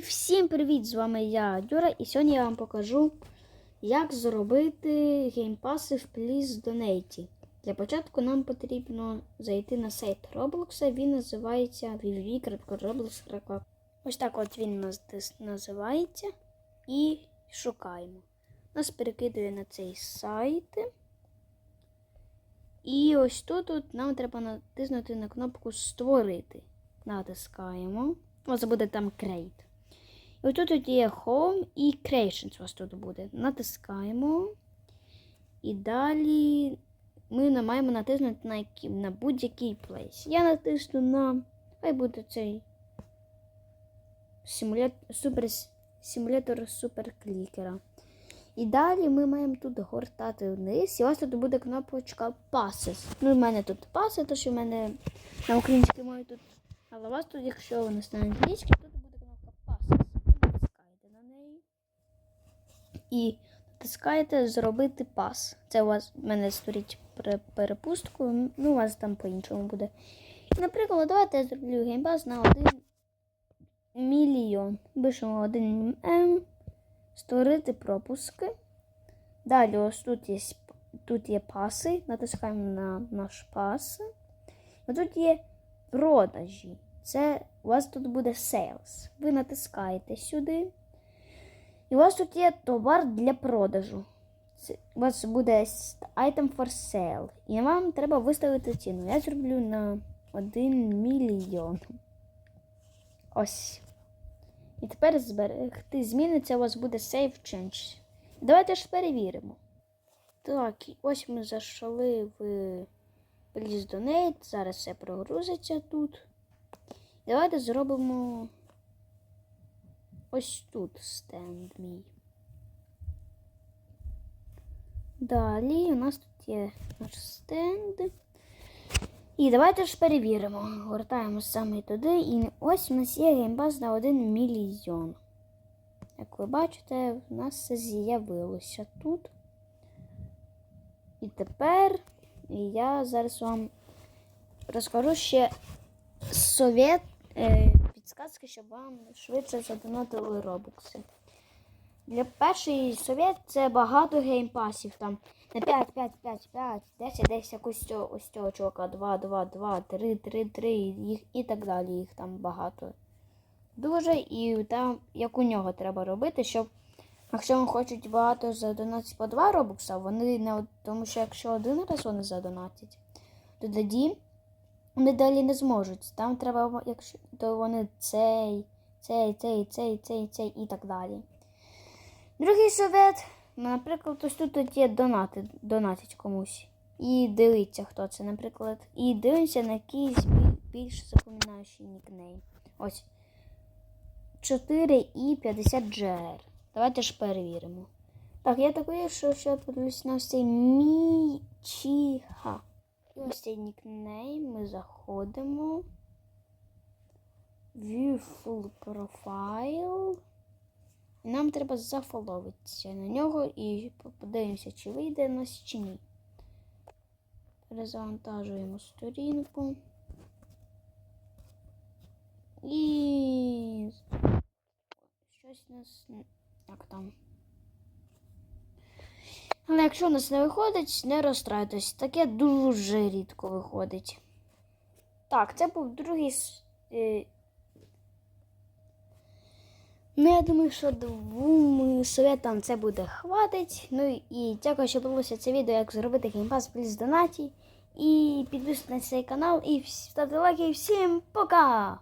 всім привіт! З вами я, Дюра, і сьогодні я вам покажу, як зробити геймпаси в Please Donate. Для початку нам потрібно зайти на сайт Roblox. Він називається www.roblox.com. Ось так от він дис- називається. І шукаємо. Нас перекидує на цей сайт. І ось тут от нам треба натиснути на кнопку Створити. Натискаємо. Вас буде там Create. І отут тут є Home і Creations у вас тут буде. Натискаємо. І далі ми маємо натиснути на, на будь-який плейс. Я натисну на. Хай буде цей симулятор, симулятор суперклікера. І далі ми маємо тут гортати вниз. І у вас тут буде кнопочка Passes. Ну, в мене тут паси, що в мене на українській мові тут. Але у вас тут, якщо ви не на англійській, тут буде кнопка Passes. Ви натискаєте на неї. І натискаєте Зробити пас. Це у вас в мене створить пере- перепустку. Ну, у вас там по-іншому буде. Наприклад, давайте я зроблю геймпас на 1 мільйон. Пишемо 1 М. Створити пропуски. Далі ось тут є, тут є паси. Натискаємо на наш пас. І тут є продажі. Це у вас тут буде sales. Ви натискаєте сюди. І у вас тут є товар для продажу. Це, у вас буде item for sale. І вам треба виставити ціну. Я зроблю на 1 мільйон. Ось. І тепер зберегти зміни, це у вас буде Save Change. Давайте ж перевіримо. Так, ось ми зайшли в Please Donate. Зараз все прогрузиться тут. Давайте зробимо ось тут стенд мій. Далі у нас тут є наш стенд. І давайте ж перевіримо. Гортаємо саме туди. І ось у нас є геймбаз на 1 мільйон. Як ви бачите, в нас все з'явилося тут. І тепер я зараз вам розкажу ще совет, підсказки, щоб вам швидше задонатили робокси. Для перший совет це багато геймпасів. Там на 5, 5, 5, 5, 10, 10, як ось цього, ось цього чувака, 2, 2, 2, 3, 3, 3, їх і так далі. Їх там багато. Дуже, і там, як у нього треба робити, щоб якщо вони хочуть багато задонатити по 2 робокса, вони не тому що якщо один раз вони задонатять, то тоді вони далі не зможуть. Там треба, якщо то вони цей, цей, цей, цей, цей, цей і так далі. Другий совет, наприклад, ось тут є донати, донатить комусь. І дивіться, хто це, наприклад. І дивимося на якийсь більш запоминаючий нікнейм. Ось. 4 і 50 GR. Давайте ж перевіримо. Так, я такий, що ще подивлюсь на цей Мічіха. І ось цей нікнейм ми заходимо. View full profile. І нам треба зафоловитися на нього і подивимося, чи вийде нас чи ні. Перезавантажуємо сторінку. І щось нас як там. Але якщо у нас не виходить, не розстраюйтесь. Таке дуже рідко виходить. Так, це був другий. е, Ну, я думаю, що двом советам це буде хватить. Ну і дякую, що подивилися це відео, як зробити геймпас плюс донаті. І підписуйтесь на цей канал і ставте лайки. І всім пока!